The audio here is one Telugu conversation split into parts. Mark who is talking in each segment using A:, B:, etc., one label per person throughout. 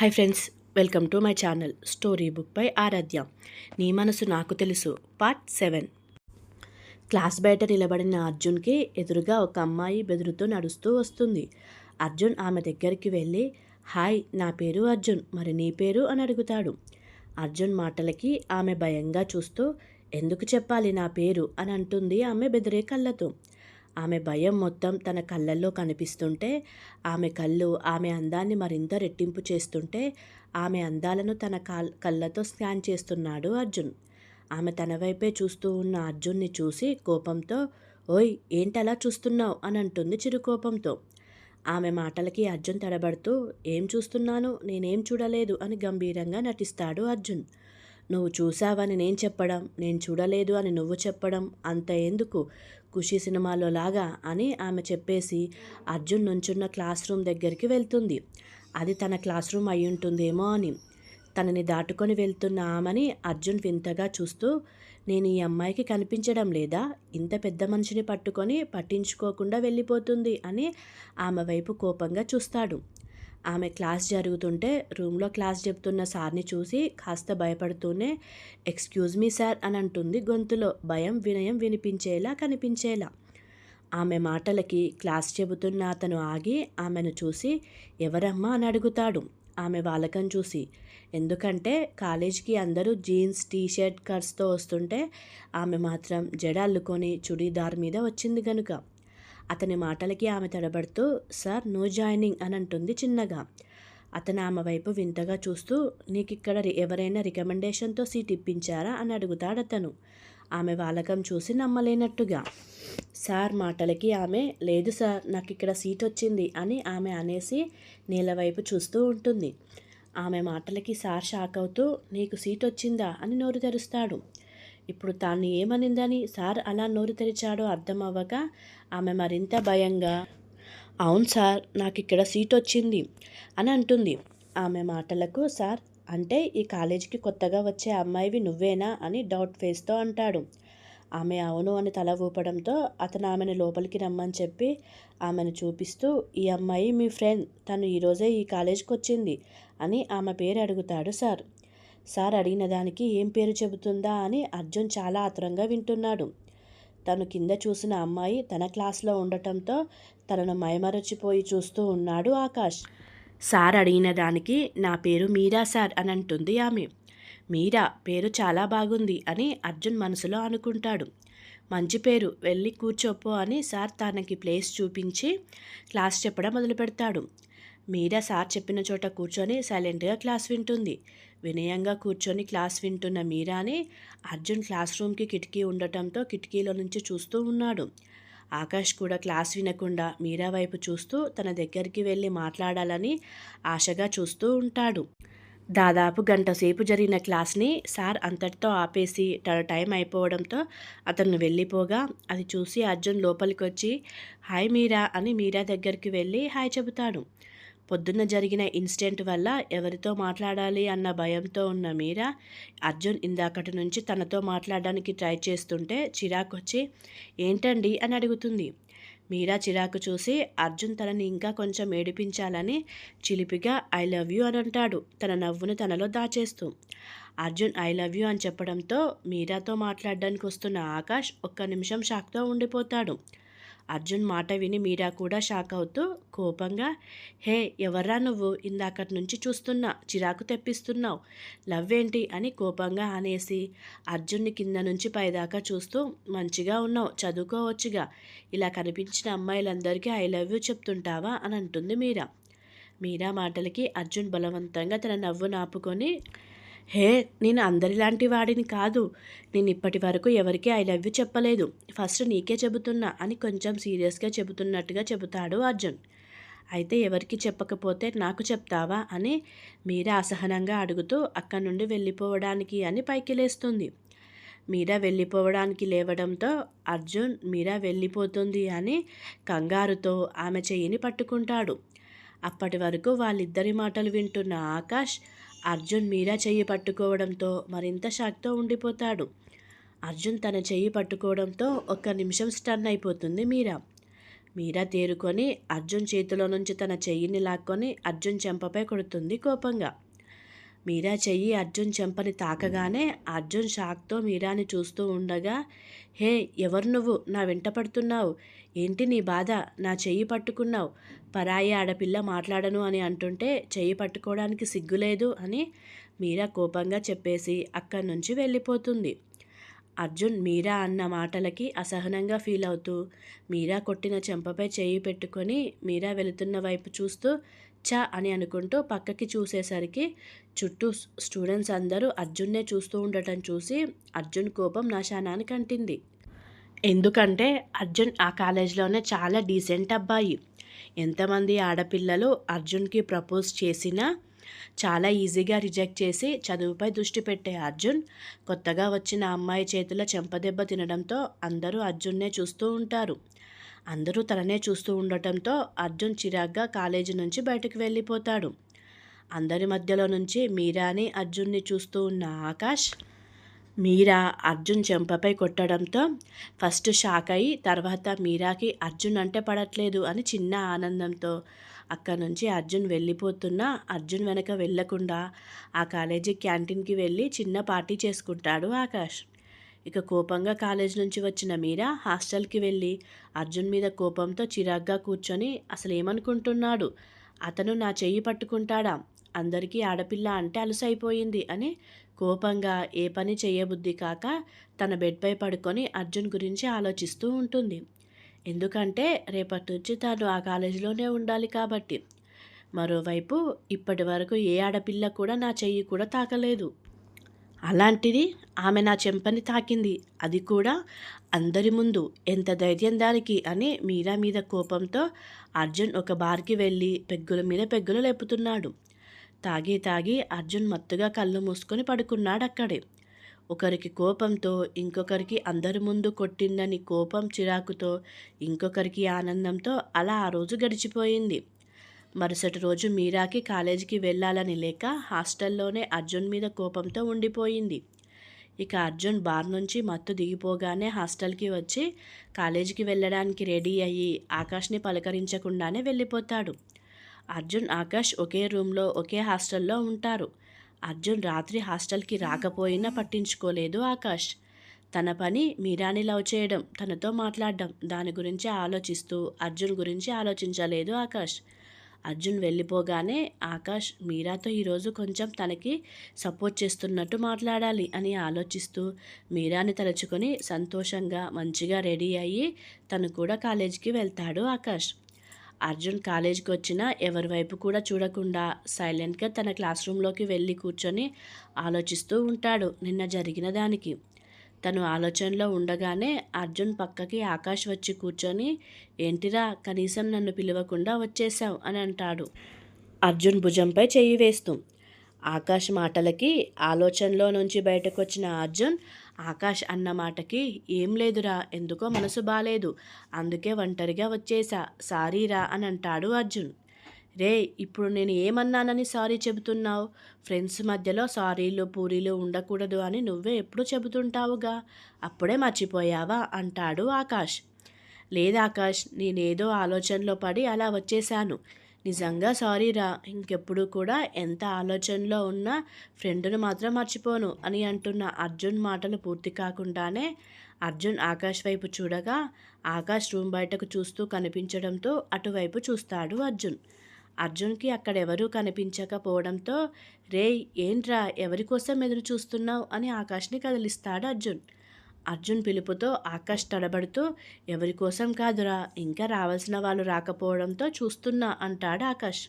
A: Hi friends welcome to my channel story book by Aaradhya. నీ మనసు నాకు తెలుసు పార్ట్ సెవెన్. క్లాస్ బయట నిలబడిన అర్జున్కి ఎదురుగా ఒక అమ్మాయి బెదురుతూ నడుస్తూ వస్తుంది. అర్జున్ ఆమె దగ్గరికి వెళ్ళి హాయ్ నా పేరు అర్జున్ మరి నీ పేరు? అని అడుగుతాడు. అర్జున్ మాటలకి ఆమె భయంగా చూస్తూ ఎందుకు చెప్పాలి నా పేరు? అని అంటుంది ఆమె బెదిరే కళ్ళతో. ఆమె భయం మొత్తం తన కళ్ళల్లో కనిపిస్తుంటే ఆమె కళ్ళు ఆమె అందాన్ని మరింత రెట్టింపు చేస్తుంటే ఆమె అందాలను తన కాల్ కళ్ళతో స్కాన్ చేస్తున్నాడు అర్జున్. ఆమె తన వైపే చూస్తూ ఉన్న అర్జున్ని చూసి కోపంతో ఓయ్ ఏంటలా చూస్తున్నావు? అని అంటుంది చిరుకోపంతో. ఆమె మాటలకి అర్జున్ తడబడుతూ ఏం చూస్తున్నాను? నేనేం చూడలేదు అని గంభీరంగా నటిస్తాడు అర్జున్. నువ్వు చూసావని నేను చెప్పడం నేను చూడలేదు అని నువ్వు చెప్పడం అంత ఎందుకు? ఖుషి సినిమాలో లాగా అని ఆమె చెప్పేసి అర్జున్ నుంచున్న క్లాస్ రూమ్ దగ్గరికి వెళ్తుంది. అది తన క్లాస్ రూమ్ అయి ఉంటుందేమో అని. తనని దాటుకొని వెళ్తున్న ఆమెని అర్జున్ వింతగా చూస్తూ నేను ఈ అమ్మాయికి కనిపించడం లేదా? ఇంత పెద్ద మనిషిని పట్టుకొని పట్టించుకోకుండా వెళ్ళిపోతుంది అని ఆమె వైపు కోపంగా చూస్తాడు. ఆమె క్లాస్ జరుగుతుంటే రూమ్లో క్లాస్ చెప్తున్న సార్ని చూసి కాస్త భయపడుతూనే ఎక్స్క్యూజ్ మీ సార్ అని అంటుంది గొంతులో భయం వినయం వినిపించేలా కనిపించేలా. ఆమె మాటలకి క్లాస్ చెబుతున్న అతను ఆగి ఆమెను చూసి ఎవరమ్మా అని అడుగుతాడు. ఆమె వాళ్ళకం చూసి ఎందుకంటే కాలేజీకి అందరూ జీన్స్ టీషర్ట్ కట్స్తో కర్స్తో వస్తుంటే ఆమె మాత్రం జడ అల్లుకొని చుడీదార్ మీద వచ్చింది కనుక అతని మాటలకి ఆమె తడబడుతూ సార్ నో జాయినింగ్ అని అంటుంది చిన్నగా. అతను ఆమె వైపు వింతగా చూస్తూ నీకు ఇక్కడ ఎవరైనా రికమెండేషన్తో సీట్ ఇప్పించారా? అని అడుగుతాడు అతను ఆమె వాలకం చూసి నమ్మలేనట్టుగా. సార్ మాటలకి ఆమె లేదు సార్ నాకు ఇక్కడ సీట్ వచ్చింది అని ఆమె అనేసి నేల వైపు చూస్తూ ఉంటుంది. ఆమె మాటలకి సార్ షాక్ అవుతూ నీకు సీట్ వచ్చిందా? అని నోరు తెరుస్తాడు. ఇప్పుడు తాను ఏమనిందని సార్ అలా నోరు తెరిచాడో అర్థం అవ్వక ఆమె మరింత భయంగా అవును సార్ నాకు ఇక్కడ సీట్ వచ్చింది అని అంటుంది. ఆమె మాటలకు సార్ అంటే ఈ కాలేజీకి కొత్తగా వచ్చే అమ్మాయివి నువ్వేనా? అని డౌట్ ఫేస్తో అంటాడు. ఆమె అవును అని తల ఊపడంతో అతను ఆమెను లోపలికి రమ్మని చెప్పి ఆమెను చూపిస్తూ ఈ అమ్మాయి మీ ఫ్రెండ్ తను ఈరోజే ఈ కాలేజీకి వచ్చింది అని ఆమె పేరు అడుగుతాడు సార్. సార్ అడిగిన దానికి ఏం పేరు చెబుతుందా అని అర్జున్ చాలా ఆత్రంగా వింటున్నాడు. తను కింద చూసిన అమ్మాయి తన క్లాస్లో ఉండటంతో తనను మైమరచిపోయి చూస్తూ ఉన్నాడు ఆకాష్. సార్ అడిగిన దానికి నా పేరు మీరా సార్ అని అంటుంది ఆమె. మీరా పేరు చాలా బాగుంది అని అర్జున్ మనసులో అనుకుంటాడు. మంచి పేరు వెళ్ళి కూర్చోపో అని సార్ తనకి ప్లేస్ చూపించి క్లాస్ చెప్పడం మొదలు పెడతాడు మీరా సార్ చెప్పిన చోట కూర్చొని సైలెంట్గా క్లాస్ వింటుంది. వినయంగా కూర్చొని క్లాస్ వింటున్న మీరాని అర్జున్ క్లాస్ రూమ్కి కిటికీ ఉండటంతో కిటికీలో నుంచి చూస్తూ ఉన్నాడు. ఆకాష్ కూడా క్లాస్ వినకుండా మీరా వైపు చూస్తూ తన దగ్గరికి వెళ్ళి మాట్లాడాలని ఆశగా చూస్తూ ఉంటాడు. దాదాపు గంట సేపు జరిగిన క్లాస్ని సార్ అంతటితో ఆపేసి తన టైం అయిపోవడంతో అతను వెళ్ళిపోగా అది చూసి అర్జున్ లోపలికి వచ్చి హాయ్ మీరా అని మీరా దగ్గరికి వెళ్ళి హాయ్ చెబుతాడు. పొద్దున్న జరిగిన ఇన్సిడెంట్ వల్ల ఎవరితో మాట్లాడాలి అన్న భయంతో ఉన్న మీరా అర్జున్ ఇందాకటి నుంచి తనతో మాట్లాడడానికి ట్రై చేస్తుంటే చిరాకు వచ్చి ఏంటండి? అని అడుగుతుంది. మీరా చిరాకు చూసి అర్జున్ తనని ఇంకా కొంచెం ఏడిపించాలని చిలిపిగా ఐ లవ్ యూ అని అంటాడు తన నవ్వును తనలో దాచేస్తూ. అర్జున్ ఐ లవ్ యూ అని చెప్పడంతో మీరాతో మాట్లాడడానికి వస్తున్న ఆకాష్ ఒక్క నిమిషం షాక్తో ఉండిపోతాడు. అర్జున్ మాట విని మీరా కూడా షాక్ అవుతూ కోపంగా హే ఎవర్రా నువ్వు? ఇందాకటి నుంచి చూస్తున్నా చిరాకు తెప్పిస్తున్నావు. లవ్ ఏంటి అని కోపంగా అనేసి అర్జున్ని కింద నుంచి పైదాకా చూస్తూ మంచిగా ఉన్నావు చదువుకోవచ్చుగా. ఇలా కనిపించిన అమ్మాయిలందరికీ ఐ లవ్ యూ చెప్తుంటావా? అని అంటుంది మీరా. మీరా మాటలకి అర్జున్ బలవంతంగా తన నవ్వు నాపుకొని హే నేను అందరిలాంటి వాడిని కాదు. నేను ఇప్పటి వరకు ఎవరికీ ఐ లవ్ యూ చెప్పలేదు. ఫస్ట్ నీకే చెబుతున్నా అని కొంచెం సీరియస్గా చెబుతున్నట్టుగా చెబుతాడు అర్జున్. అయితే ఎవరికి చెప్పకపోతే నాకు చెప్తావా అని మీరా అసహనంగా అడుగుతూ అక్కడి నుండి వెళ్ళిపోవడానికి అని పైకి లేస్తుంది. మీరా వెళ్ళిపోవడానికి లేవడంతో అర్జున్ మీరా వెళ్ళిపోతుంది అని కంగారుతో ఆమె చెయ్యిని పట్టుకుంటాడు. అప్పటి వరకు వాళ్ళిద్దరి మాటలు వింటున్న ఆకాష్ అర్జున్ మీరా చెయ్యి పట్టుకోవడంతో మరింత షాక్తో ఉండిపోతాడు. అర్జున్ తన చెయ్యి పట్టుకోవడంతో ఒక్క నిమిషం స్టన్ అయిపోతుంది మీరా. మీరా తేరుకొని అర్జున్ చేతిలో నుంచి తన చెయ్యిని లాక్కొని అర్జున్ చెంపపై కొడుతుంది కోపంగా. మీరా చెయ్యి అర్జున్ చెంపని తాకగానే అర్జున్ షాక్తో మీరాని చూస్తూ ఉండగా హే ఎవరు నువ్వు? నా వెంట పడుతున్నావు. ఏంటి నీ బాధ? నా చెయ్యి పట్టుకున్నావు. పరాయి ఆడపిల్ల మాట్లాడను అని అంటుంటే చెయ్యి పట్టుకోవడానికి సిగ్గులేదు అని మీరా కోపంగా చెప్పేసి అక్కడి నుంచి వెళ్ళిపోతుంది. అర్జున్ మీరా అన్న మాటలకి అసహనంగా ఫీల్ అవుతూ మీరా కొట్టిన చెంపపై చేయి పెట్టుకొని మీరా వెళుతున్న వైపు చూస్తూ చా అని అనుకుంటూ పక్కకి చూసేసరికి చుట్టూ స్టూడెంట్స్ అందరూ అర్జున్నే చూస్తూ ఉండటం చూసి అర్జున్ కోపం నాశానానికి అంటింది ఎందుకంటే అర్జున్ ఆ కాలేజ్లోనే చాలా డీసెంట్ అబ్బాయి. ఎంతమంది ఆడపిల్లలు అర్జున్కి ప్రపోజ్ చేసినా చాలా ఈజీగా రిజెక్ట్ చేసి చదువుపై దృష్టి పెట్టే అర్జున్ కొత్తగా వచ్చిన అమ్మాయి చేతుల చెంపదెబ్బ తినడంతో అందరూ అర్జున్నే చూస్తూ ఉంటారు. అందరూ తననే చూస్తూ ఉండటంతో అర్జున్ చిరాగ్గా కాలేజీ నుంచి బయటకు వెళ్ళిపోతాడు. అందరి మధ్యలో నుంచి మీరాని అర్జున్ని చూస్తూ ఉన్న ఆకాష్ మీరా అర్జున్ చెంపపై కొట్టడంతో ఫస్ట్ షాక్ అయ్యి తర్వాత మీరాకి అర్జున్ అంటే పడట్లేదు అని చిన్న ఆనందంతో అక్కడ నుంచి అర్జున్ వెళ్ళిపోతున్నా అర్జున్ వెనక వెళ్ళకుండా ఆ కాలేజీ క్యాంటీన్కి వెళ్ళి చిన్న పార్టీ చేసుకుంటాడు ఆకాష్. ఇక కోపంగా కాలేజ్ నుంచి వచ్చిన మీరా హాస్టల్కి వెళ్ళి అర్జున్ మీద కోపంతో చిరాగ్గా కూర్చొని అసలు ఏమనుకుంటున్నాడు అతను నా చెయ్యి పట్టుకుంటాడా? అందరికీ ఆడపిల్ల అంటే అలసైపోయింది అని కోపంగా ఏ పని చేయబుద్ధి కాక తన బెడ్పై పడుకొని అర్జున్ గురించి ఆలోచిస్తూ ఉంటుంది. ఎందుకంటే రేపటి నుంచి తాను ఆ కాలేజీలోనే ఉండాలి కాబట్టి. మరోవైపు ఇప్పటి వరకు ఏ ఆడపిల్ల కూడా నా చెయ్యి కూడా తాకలేదు. అలాంటిది ఆమె నా చెంపని తాకింది. అది కూడా అందరి ముందు ఎంత ధైర్యం దానికి అని మీరా మీద కోపంతో అర్జున్ ఒక బార్కి వెళ్ళి పెగ్గుల మీద పెగ్గులు లేపుతున్నాడు. తాగి తాగి అర్జున్ మత్తుగా కళ్ళు మూసుకొని పడుకున్నాడు అక్కడే ఒకరికి కోపంతో ఇంకొకరికి అందరి ముందు కొట్టిందని కోపం చిరాకుతో ఇంకొకరికి ఆనందంతో అలా ఆ రోజు గడిచిపోయింది. మరుసటి రోజు మీరాకి కాలేజీకి వెళ్ళాలని లేక హాస్టల్లోనే అర్జున్ మీద కోపంతో ఉండిపోయింది. ఇక అర్జున్ బార్ నుంచి మత్తు దిగిపోగానే హాస్టల్కి వచ్చి కాలేజీకి వెళ్ళడానికి రెడీ అయ్యి ఆకాష్ని పలకరించకుండానే వెళ్ళిపోతాడు. అర్జున్ ఆకాష్ ఒకే రూమ్లో ఒకే హాస్టల్లో ఉంటారు. అర్జున్ రాత్రి హాస్టల్కి రాకపోయినా పట్టించుకోలేదు ఆకాష్. తన పని మీరాని లవ్ చేయడం తనతో మాట్లాడడం దాని గురించి ఆలోచిస్తూ అర్జున్ గురించి ఆలోచించలేదు ఆకాష్. అర్జున్ వెళ్ళిపోగానే ఆకాష్ మీరాతో ఈరోజు కొంచెం తనకి సపోర్ట్ చేస్తున్నట్టు మాట్లాడాలి అని ఆలోచిస్తూ మీరాని తలుచుకొని సంతోషంగా మంచిగా రెడీ అయ్యి తను కూడా కాలేజీకి వెళ్తాడు ఆకాష్. అర్జున్ కాలేజీకి వచ్చినా ఎవరి వైపు కూడా చూడకుండా సైలెంట్గా తన క్లాస్ రూమ్లోకి వెళ్ళి కూర్చొని ఆలోచిస్తూ ఉంటాడు నిన్న జరిగిన దానికి. తను ఆలోచనలో ఉండగానే అర్జున్ పక్కకి ఆకాష్ వచ్చి కూర్చొని ఏంటిరా కనీసం నన్ను పిలవకుండా వచ్చేసావు అని అంటాడు. అర్జున్ భుజంపై చెయ్యి వేస్తూ ఆకాష్ మాటలకి ఆలోచనలో నుంచి బయటకు వచ్చిన అర్జున్ ఆకాష్ అన్న మాటకి ఏం లేదురా ఎందుకో మనసు బాలేదు అందుకే ఒంటరిగా వచ్చేసా సారీరా అని అంటాడు అర్జున్. రే ఇప్పుడు నేను ఏమన్నానని సారీ చెబుతున్నావు? ఫ్రెండ్స్ మధ్యలో సారీలు పూరీలు ఉండకూడదు అని నువ్వే ఎప్పుడు చెబుతుంటావుగా? అప్పుడే మర్చిపోయావా? అంటాడు ఆకాష్. లేదు ఆకాష్ నేనేదో ఆలోచనలో పడి అలా వచ్చేశాను. నిజంగా సారీరా ఇంకెప్పుడు కూడా ఎంత ఆలోచనలో ఉన్నా ఫ్రెండ్ను మాత్రం మర్చిపోను అని అంటున్న అర్జున్ మాటలు పూర్తి కాకుండానే అర్జున్ ఆకాష్ వైపు చూడగా ఆకాష్ రూమ్ బయటకు చూస్తూ కనిపించడంతో అటువైపు చూస్తాడు అర్జున్. అర్జున్కి అక్కడెవరూ కనిపించకపోవడంతో రే ఏంట్రా ఎవరి కోసం ఎదురు చూస్తున్నావు? అని ఆకాష్ని కదిలిస్తాడు అర్జున్. అర్జున్ పిలుపుతో ఆకాష్ తడబడుతూ ఎవరి కోసం కాదురా ఇంకా రావాల్సిన వాళ్ళు రాకపోవడంతో చూస్తున్నా అంటాడు ఆకాష్.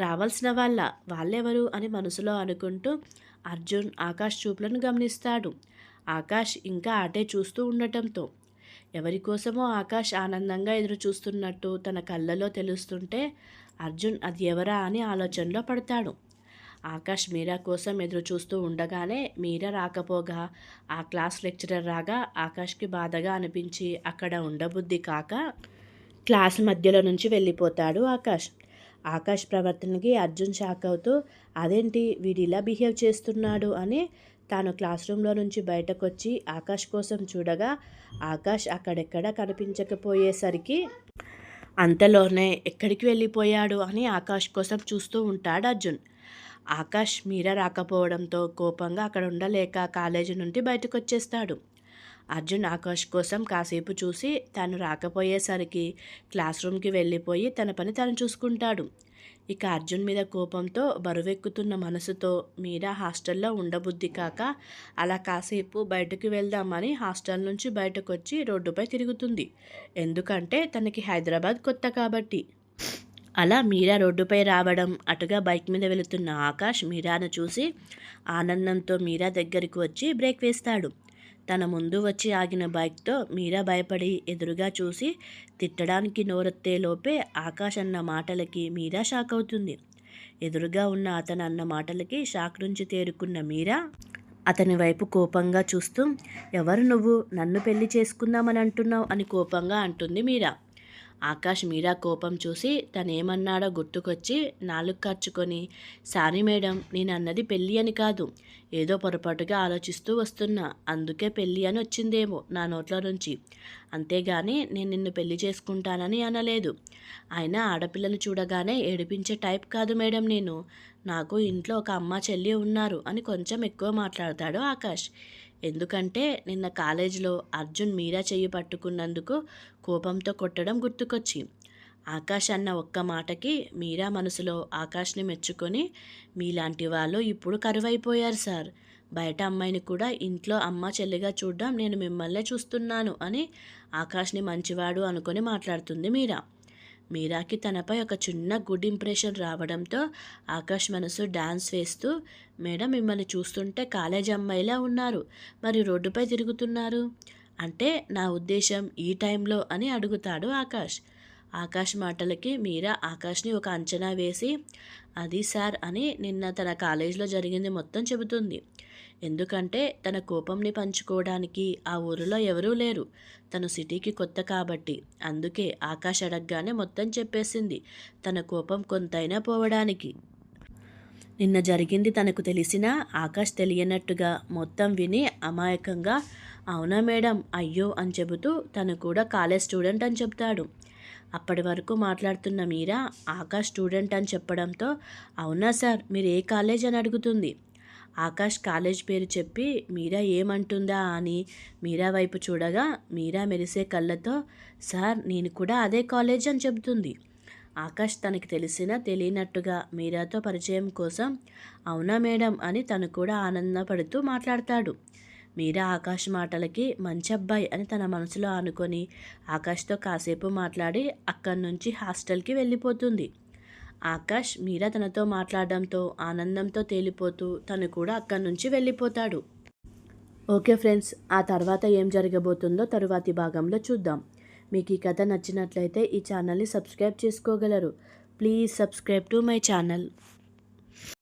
A: రావాల్సిన వాళ్ళ వాళ్ళెవరు? అని మనసులో అనుకుంటూ అర్జున్ ఆకాష్ చూపులను గమనిస్తాడు. ఆకాష్ ఇంకా అటే చూస్తూ ఉండటంతో ఎవరి కోసమో ఆకాష్ ఆనందంగా ఎదురు చూస్తున్నట్టు తన కళ్ళలో తెలుస్తుంటే అర్జున్ అది ఎవరా అని ఆలోచనలో పడతాడు. ఆకాష్ మీరా కోసం ఎదురు చూస్తూ ఉండగానే మీరా రాకపోగా ఆ క్లాస్ లెక్చరర్ రాగా ఆకాష్కి బాధగా అనిపించి అక్కడ ఉండబుద్ధి కాక క్లాస్ మధ్యలో నుంచి వెళ్ళిపోతాడు ఆకాష్. ఆకాష్ ప్రవర్తనకి అర్జున్ షాక్ అవుతూ అదేంటి వీడు ఇలా బిహేవ్ చేస్తున్నాడు? అని తాను క్లాస్ రూమ్లో నుంచి బయటకు వచ్చి ఆకాష్ కోసం చూడగా ఆకాష్ అక్కడెక్కడ కనిపించకపోయేసరికి అంతలోనే ఎక్కడికి వెళ్ళిపోయాడు అని ఆకాష్ కోసం చూస్తూ ఉంటాడు అర్జున్. ఆకాష్ మీరా రాకపోవడంతో కోపంగా అక్కడ ఉండలేక కాలేజీ నుండి బయటకు వచ్చేస్తాడు అర్జున్ ఆకాష్ కోసం కాసేపు చూసి తను రాకపోయేసరికి క్లాస్ రూమ్కి వెళ్ళిపోయి తన పని తను చూసుకుంటాడు. ఇక అర్జున్ మీద కోపంతో బరువెక్కుతున్న మనసుతో మీరా హాస్టల్లో ఉండబుద్ధి కాక అలా కాసేపు బయటకు వెళ్దామని హాస్టల్ నుంచి బయటకు వచ్చి రోడ్డుపై తిరుగుతుంది. ఎందుకంటే తనకి హైదరాబాద్ కొత్త కాబట్టి. అలా మీరా రోడ్డుపై రావడం అటుగా బైక్ మీద వెళుతున్న ఆకాష్ మీరాను చూసి ఆనందంతో మీరా దగ్గరికి వచ్చి బ్రేక్ వేస్తాడు. తన ముందు వచ్చి ఆగిన బైక్తో మీరా భయపడి ఎదురుగా చూసి తిట్టడానికి నోరెత్తే లోపే ఆకాష్ అన్న మాటలకి మీరా షాక్ అవుతుంది. ఎదురుగా ఉన్న అతను అన్న మాటలకి షాక్ నుంచి తేరుకున్న మీరా అతని వైపు కోపంగా చూస్తూ ఎవరు నువ్వు? నన్ను పెళ్ళి చేసుకుందామని అంటున్నావు అని కోపంగా అంటుంది మీరా. ఆకాష్ మీరా కోపం చూసి తనేమన్నాడో గుర్తుకొచ్చి నాలుగు ఖర్చుకొని సారీ మేడం నేను అన్నది పెళ్ళి అని కాదు. ఏదో పొరపాటుగా ఆలోచిస్తూ వస్తున్నా. అందుకే పెళ్ళి అని వచ్చిందేమో నా నోట్లో నుంచి. అంతేగాని నేను నిన్ను పెళ్ళి చేసుకుంటానని అనలేదు. ఆయన ఆడపిల్లను చూడగానే ఏడిపించే టైప్ కాదు మేడం నేను. నాకు ఇంట్లో ఒక అమ్మ చెల్లి ఉన్నారు అని కొంచెం ఎక్కువ మాట్లాడతాడు ఆకాష్ ఎందుకంటే నిన్న కాలేజీలో అర్జున్ మీరా చెయ్యి పట్టుకున్నందుకు కోపంతో కొట్టడం గుర్తుకొచ్చి. ఆకాష్ అన్న ఒక్క మాటకి మీరా మనసులో ఆకాష్ని మెచ్చుకొని మీలాంటి వాళ్ళు ఇప్పుడు కరువైపోయారు సార్. బయట అమ్మాయిని కూడా ఇంట్లో అమ్మ చెల్లిగా చూడడం నేను మిమ్మల్నే చూస్తున్నాను అని ఆకాష్ని మంచివాడు అనుకొని మాట్లాడుతుంది మీరా. మీరాకి తనపై ఒక చిన్న గుడ్ ఇంప్రెషన్ రావడంతో ఆకాష్ మనసు డాన్స్ వేస్తూ మేడం మిమ్మల్ని చూస్తుంటే కాలేజ్ అమ్మాయిలా ఉన్నారు. మరి రోడ్డుపై తిరుగుతున్నారు? అంటే నా ఉద్దేశం ఈ టైంలో అని అడుగుతాడు ఆకాష్. ఆకాష్ మాటలకి మీరా ఆకాష్ని ఒక అంచనా వేసి అది సార్ అని నిన్న తన కాలేజీలో జరిగింది మొత్తం చెబుతుంది. ఎందుకంటే తన కోపంని పంచుకోవడానికి ఆ ఊరిలో ఎవరూ లేరు. తను సిటీకి కొత్త కాబట్టి. అందుకే ఆకాష్ అడగగానే మొత్తం చెప్పేసింది తన కోపం కొంతైనా పోవడానికి. నిన్న జరిగింది తనకు తెలిసినా ఆకాష్ తెలియనట్టుగా మొత్తం విని అమాయకంగా అవునా మేడం అయ్యో అని చెబుతూ తను కూడా కాలేజ్ స్టూడెంట్ అని చెప్తాడు. అప్పటి వరకు మాట్లాడుతున్న మీరా ఆకాష్ స్టూడెంట్ అని చెప్పడంతో అవునా సార్ మీరు ఏ కాలేజ్ అని అడుగుతుంది? ఆకాష్ కాలేజ్ పేరు చెప్పి మీరా ఏమంటుందా అని మీరా వైపు చూడగా మీరా మెరిసే కళ్ళతో సార్ నేను కూడా అదే కాలేజ్ అని చెబుతుంది. ఆకాష్ తనకి తెలిసిన తెలియనట్టుగా మీరాతో పరిచయం కోసం అవునా మేడం అని తను కూడా ఆనందపడుతూ మాట్లాడతాడు. మీరా ఆకాష్ మాటలకి మంచి అబ్బాయి అని తన మనసులో అనుకొని ఆకాష్తో కాసేపు మాట్లాడి అక్కడి నుంచి హాస్టల్కి వెళ్ళిపోతుంది. ఆకాష్ మీరా తనతో మాట్లాడడంతో ఆనందంతో తేలిపోతూ తను కూడా అక్కడి నుంచి వెళ్ళిపోతాడు. ఓకే ఫ్రెండ్స్ ఆ తర్వాత ఏం జరగబోతుందో తరువాతి భాగంలో చూద్దాం. మీకు ఈ కథ నచ్చినట్లయితే ఈ ఛానల్ని సబ్స్క్రైబ్ చేసుకోగలరు. Please subscribe to my channel.